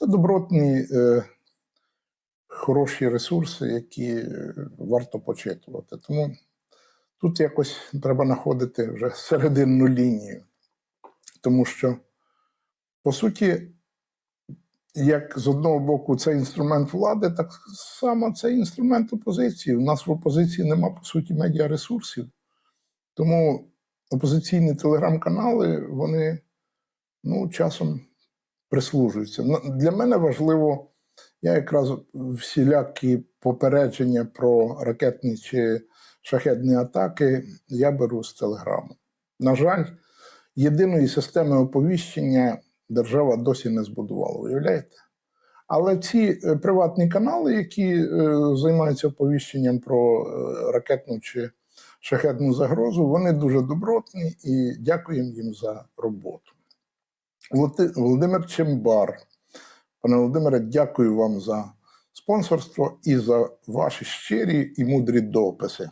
Це добротні, е, хороші ресурси, які е, варто почитувати. Тому тут якось треба знаходити вже серединну лінію. Тому що, по суті, як з одного боку це інструмент влади, так само це інструмент опозиції. У нас в опозиції нема, по суті, медіаресурсів. Тому опозиційні телеграм-канали, вони ну, часом прислужуються. На- Для мене важливо, я якраз всілякі попередження про ракетні чи шахетні атаки я беру з телеграму. На жаль, єдиної системи оповіщення держава досі не збудувала, уявляєте? Але ці е, приватні канали, які е, займаються оповіщенням про е, ракетну чи шахетну загрозу, вони дуже добротні і дякуємо їм за роботу. Володи- Володимир Чембар. Пане Володимире, дякую вам за спонсорство і за ваші щирі і мудрі дописи.